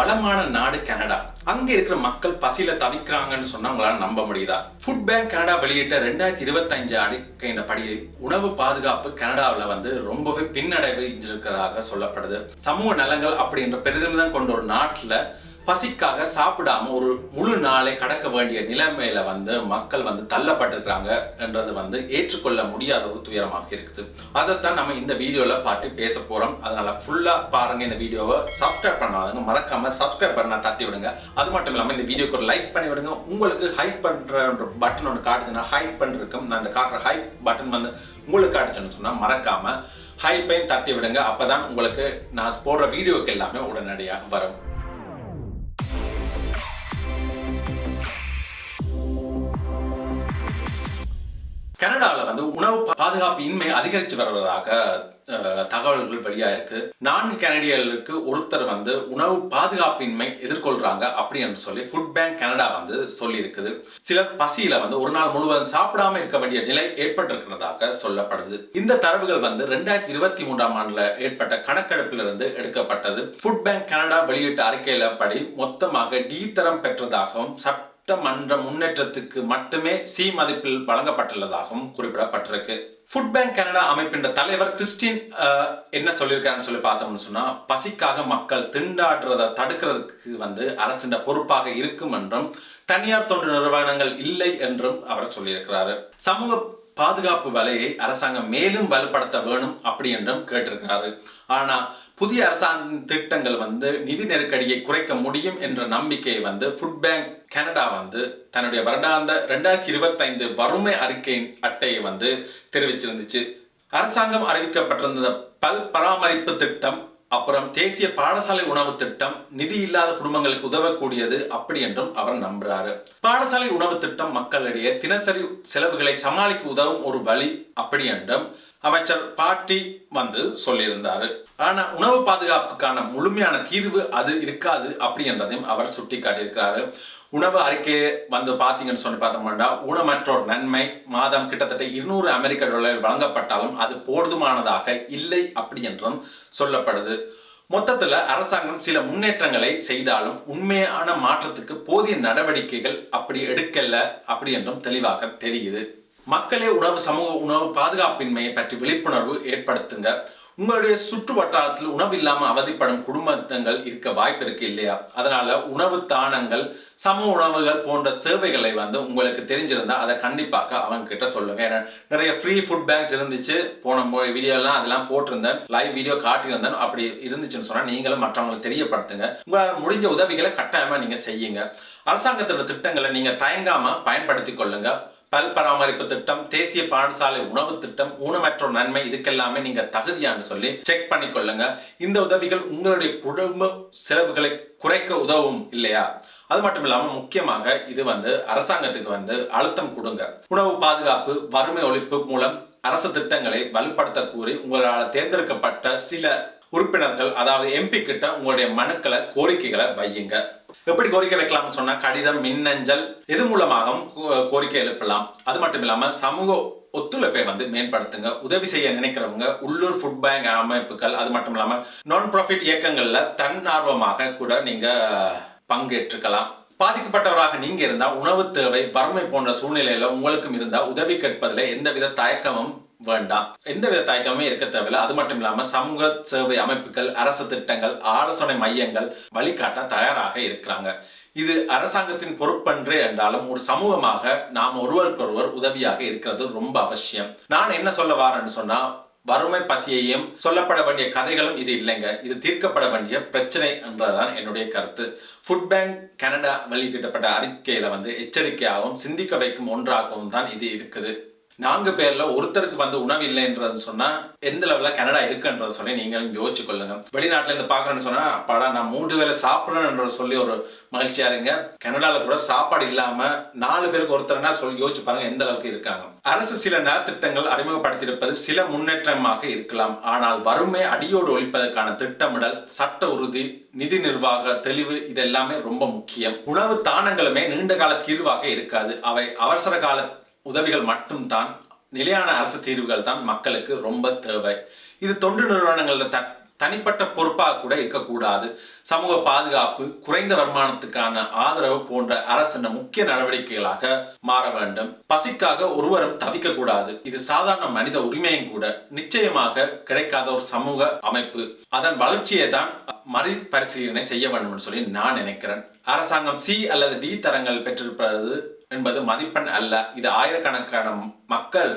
வளமான நாடு கனடா. அங்க இருக்கிற மக்கள் பசியில தவிக்கிறாங்கன்னு சொன்னா உங்களால நம்ப முடியுதா? ஃபுட் பேங்க் கனடா வெளியிட்ட ரெண்டாயிரத்தி இருபத்தஞ்சு அடிக்கின்ற படி உணவு பாதுகாப்பு கனடாவில் வந்து ரொம்பவே பின்னடைவு இருக்கிறதாக சொல்லப்படுது. சமூக நலங்கள் அப்படின்ற பெரிதும் தான் கொண்ட ஒரு நாட்டில் பசிக்காக சாப்பிடாம ஒரு முழு நாளை கடக்க வேண்டிய நிலைமையில வந்து மக்கள் வந்து தள்ளப்பட்டிருக்கிறாங்க என்றது வந்து ஏற்றுக்கொள்ள முடியாத ஒரு துயரமாக இருக்குது. அதைத்தான் நம்ம இந்த வீடியோல பார்த்து பேச போறோம். அதனால ஃபுல்லா பாருங்க இந்த வீடியோவை. சப்ஸ்கிரைப் பண்ணாதுங்க மறக்காம சப்ஸ்கிரைப் பண்ண தட்டி விடுங்க. அது மட்டும் இல்லாம இந்த வீடியோக்கு ஒரு லைக் பண்ணி விடுங்க. உங்களுக்கு ஹைப் பண்ற பட்டன் ஒன்று காட்டுச்சுன்னா ஹைப் பண்ணிருக்கும். நான் இந்த காட்டுற ஹைப் பட்டன் வந்து உங்களுக்கு காட்டுச்சுன்னு சொன்னா மறக்காம ஹைப்பையும் தட்டி விடுங்க. அப்பதான் உங்களுக்கு நான் போடுற வீடியோக்கு எல்லாமே உடனடியாக வரும். கனடாவில் வந்து உணவு பாதுகாப்பு இன்மை அதிகரித்து வருவதாக தகவல்கள் வெளியாக இருக்கு நான்கு கனடியர்களுக்கு ஒருத்தர் வந்து உணவு பாதுகாப்பின்மை எதிர்கொள்றாங்க அப்படின்னு சொல்லி ஃபுட் பேங்க் கனடா வந்து சொல்லி இருக்குது சிலர் பசியில வந்து ஒரு நாள் முழுவதும் சாப்பிடாம இருக்க வேண்டிய நிலை ஏற்பட்டிருக்கிறதாக சொல்லப்படுது. இந்த தரவுகள் வந்து ரெண்டாயிரத்தி இருபத்தி மூன்றாம் ஆண்டுல ஏற்பட்ட கணக்கெடுப்பிலிருந்து எடுக்கப்பட்டது. ஃபுட் பேங்க் கனடா வெளியிட்ட அறிக்கையில படி மொத்தமாக டி தரம் பெற்றதாகவும் சட்ட சட்டமன்ற முன்னேற்றத்துக்கு மட்டுமே சி மதிப்பில் வழங்கப்பட்டுள்ளதாகவும் குறிப்பிடப்பட்டிருக்கு. ஃபுட் பேங்க் கனடா அமைப்பின் தலைவர் கிறிஸ்டின் என்ன சொல்லியிருக்காருன்னு சொல்லி பார்த்தோம்னு சொன்னால் பசிக்காக மக்கள் திண்டாடுறதை தடுக்கிறதுக்கு வந்து அரசின் பொறுப்பாக இருக்கும் என்றும் தனியார் தொண்டு நிறுவனங்கள் இல்லை என்றும் அவர் சொல்லியிருக்கிறாரு. சமூக பாதுகாப்பு வலையை அரசாங்கம் மேலும் வலுப்படுத்த வேணும் அப்படி என்றும் கேட்டிருக்கிறாரு. ஆனா புதிய அரசாங்க திட்டங்கள் வந்து நிதி நெருக்கடியை குறைக்க முடியும் என்ற நம்பிக்கையை வந்து ஃபுட் பேங்க் கனடா வந்து தன்னுடைய வருடாந்த ரெண்டாயிரத்தி இருபத்தைந்து வறுமை அறிக்கையின் அட்டையை வந்து தெரிவிச்சிருந்துச்சு. அரசாங்கம் அறிவிக்கப்பட்டிருந்த பல் பராமரிப்பு திட்டம் அப்புறம் தேசிய பாடசாலை உணவு திட்டம் நிதி இல்லாத குடும்பங்களுக்கு உதவக்கூடியது அப்படி என்றும் அவர் நம்புறாரு. பாடசாலை உணவு திட்டம் மக்களிடையே தினசரி செலவுகளை சமாளிக்க உதவும் ஒரு வழி அப்படி என்றும் அமைச்சர் பாட்டி வந்து சொல்லியிருந்தாரு. ஆனா உணவு பாதுகாப்புக்கான முழுமையான தீர்வு அது இருக்காது அப்படி என்றதையும் அவர் சுட்டி காட்டியிருக்கிறாரு உணவு அறிக்கையை வந்து பார்த்தீங்கன்னு சொல்லி பார்த்தோம்னா ஊனமற்றோர் நன்மை மாதம் கிட்டத்தட்ட இருநூறு அமெரிக்க டாலர் வழங்கப்பட்டாலும் அது போதுமானதாக இல்லை அப்படி என்றும் சொல்லப்படுது. மொத்தத்தில் அரசாங்கம் சில முன்னேற்றங்களை செய்தாலும் உண்மையான மாற்றத்துக்கு போதிய நடவடிக்கைகள் அப்படி எடுக்கல அப்படி என்றும் தெளிவாக தெரியுது. மக்களே உணவு சமூக உணவு பாதுகாப்பின்மையை பற்றி விழிப்புணர்வு ஏற்படுத்துங்க. உங்களுடைய சுற்று வட்டாரத்தில் உணவு இல்லாமல் அவதிப்படும் குடும்பங்கள் இருக்க வாய்ப்பு இருக்கு இல்லையா? அதனால உணவு தானங்கள் சமூக உணவுகள் போன்ற சேவைகளை வந்து உங்களுக்கு தெரிஞ்சிருந்தா அதை கண்டிப்பாக அவங்க கிட்ட சொல்லுங்க. ஏன்னா நிறைய ஃப்ரீ ஃபுட் பேங்க்ஸ் இருந்துச்சு. போன வீடியோ எல்லாம் அதெல்லாம் போட்டிருந்தேன். லைவ் வீடியோ காட்டியிருந்தேன். அப்படி இருந்துச்சுன்னு சொன்னா நீங்களும் மற்றவங்களுக்கு தெரியப்படுத்துங்க. உங்களால் முடிஞ்ச உதவிகளை கட்டாயமா நீங்க செய்யுங்க. அரசாங்கத்தோட திட்டங்களை நீங்க தயங்காம பயன்படுத்தி கொள்ளுங்க. பல் பராமரிப்பு திட்டம் தேசிய பாடசாலை உணவு திட்டம் ஊனமற்றோர் நன்மை இதுக்கெல்லாமே நீங்க தகுதியான்னு சொல்லி செக் பண்ணிக்கொள்ளுங்க இந்த உதவிகள் உங்களுடைய குடும்ப செலவுகளை குறைக்க உதவும் இல்லையா? அது மட்டும் இல்லாம முக்கியமாக இது வந்து அரசாங்கத்துக்கு வந்து அழுத்தம் கொடுங்க. உணவு பாதுகாப்பு வறுமை ஒழிப்பு மூலம் அரசு திட்டங்களை வலுப்படுத்த கூறி உங்களால் தேர்ந்தெடுக்கப்பட்ட சில உறுப்பினர்கள் அதாவது எம்பி கிட்ட உங்களுடைய மனுக்களை கோரிக்கைகளை வையுங்க. எப்படி கோரிக்கை வைக்கலாம்னு சொன்னா கடிதம் மின்னஞ்சல் இது மூலமாகவும் கோரிக்கை எழுப்பலாம். அது மட்டும் இல்லாம சமூக ஒத்துழைப்பை வந்து மேம்படுத்துங்க. உதவி செய்ய நினைக்கிறவங்க உள்ளூர் ஃபுட் பேங்க் அமைப்புகள் அது மட்டும் இல்லாம நான் ப்ராஃபிட் இயக்கங்கள்ல தன்னார்வமாக கூட நீங்க பங்கேற்றுக்கலாம். பாதிக்கப்பட்டவராக நீங்க இருந்தா உணவு தேவை வறுமை போன்ற சூழ்நிலையில உங்களுக்கும் இருந்தா உதவி கேட்பதில் எந்தவித தயக்கமும் வேண்டாம். எந்தவித தயக்கமே இருக்க தேவையில்லை. அது மட்டும் இல்லாமல் சமூக சேவை அமைப்புகள் அரசு திட்டங்கள் ஆலோசனை மையங்கள் வழிகாட்ட தயாராக இருக்கிறாங்க. இது அரசாங்கத்தின் பொறுப்பன்று என்றாலும் ஒரு சமூகமாக நாம் ஒருவருக்கொருவர் உதவியாக இருக்கிறது ரொம்ப அவசியம். நான் என்ன சொல்ல வாரேன்னு சொன்னா வறுமை பசியையும் சொல்லப்பட வேண்டிய கதைகளும் இது இல்லைங்க. இது தீர்க்கப்பட வேண்டிய பிரச்சனை என்றதுதான் என்னுடைய கருத்து. ஃபுட் பேங்க் கனடா வெளியிடப்பட்ட அறிக்கையில வந்து எச்சரிக்கையாகவும் சிந்திக்க வைக்கும் ஒன்றாகவும் தான் இது இருக்குது. நான்கு பேர்ல ஒருத்தருக்கு வந்து உணவு இல்லைன்றது சொன்னா எந்த லெவல்ல கனடா இருக்குன்றத சொல்லி நீங்களும் யோசிச்சு கொள்ளுங்க. வெளிநாட்டுல இருந்து பாக்குறேன்னு சொன்னா அப்பாடா நான் மூன்று வேளை சாப்பிடுறேன்ற சொல்லி ஒரு மகிழ்ச்சியா இருங்க. கனடால கூட சாப்பாடு இல்லாம நாலு பேருக்கு ஒருத்தர்னா சொல்லி யோசிச்சு பாருங்க எந்த அளவுக்கு இருக்காங்க. அரசு சில நலத்திட்டங்கள் அறிமுகப்படுத்தியிருப்பது சில முன்னேற்றமாக இருக்கலாம். ஆனால் வறுமை அடியோடு ஒழிப்பதற்கான திட்டமிடல் சட்ட உறுதி நிதி நிர்வாக தெளிவு இதெல்லாமே ரொம்ப முக்கியம். உணவு தானங்களுமே நீண்ட கால தீர்வாக இருக்காது. அவை அவசர கால உதவிகள் மட்டும்தான் நிலையான அரசு தீர்வுகள் தான் மக்களுக்கு ரொம்ப தேவை. இது தொண்டு நிறுவனங்களில் த தனிப்பட்ட பொறுப்பாக கூட இருக்கக்கூடாது. சமூக பாதுகாப்பு குறைந்த வருமானத்துக்கான ஆதரவு போன்ற அரசின் முக்கிய நடவடிக்கைகளாக மாற வேண்டும். பசிக்காக ஒருவரும் தவிக்க கூடாது இது சாதாரண மனித உரிமையும் கூட நிச்சயமாக கிடைக்காத ஒரு சமூக அமைப்பு. அதன் வளர்ச்சியை தான் மறுபரிசீலனை செய்ய வேண்டும் சொல்லி நான் நினைக்கிறேன். அரசாங்கம் சி அல்லது டி தரங்கள் பெற்றிருப்பது என்பது மதிப்பெண் அல்ல. இது ஆயிரக்கணக்கான மக்கள்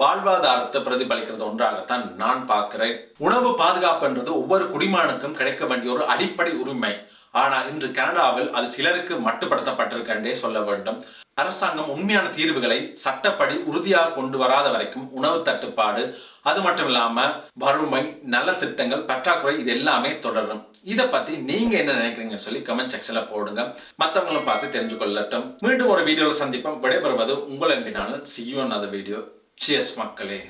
வாழ்வாதாரத்தை பிரதிபலிக்கிறது ஒன்றாகத்தான் நான் பார்க்கிறேன். உணவு பாதுகாப்பு என்றது ஒவ்வொரு குடிமானுக்கும் கிடைக்க வேண்டிய ஒரு அடிப்படை உரிமை. ஆனால் இன்று கனடாவில் அது சிலருக்கு மட்டுப்படுத்தப்பட்டிருக்கே சொல்ல வேண்டும். அரசாங்கம் உண்மையான தீர்வுகளை சட்டப்படி உறுதியாக கொண்டு வராத வரைக்கும் உணவு தட்டுப்பாடு அது மட்டும் இல்லாம வறுமை நல்ல திட்டங்கள் பற்றாக்குறை இது எல்லாமே தொடரும். இதை பத்தி நீங்க என்ன நினைக்கிறீங்கன்னு சொல்லி கமெண்ட் செக்ஷன்ல போடுங்க. மற்றவங்களும் பார்த்து தெரிஞ்சு கொள்ளட்டும். மீண்டும் ஒரு வீடியோவில் சந்திப்போம். விடைபெறுவது உங்கள் அன்பினாலும் சியூ அந்த வீடியோ சியஸ் மக்களே.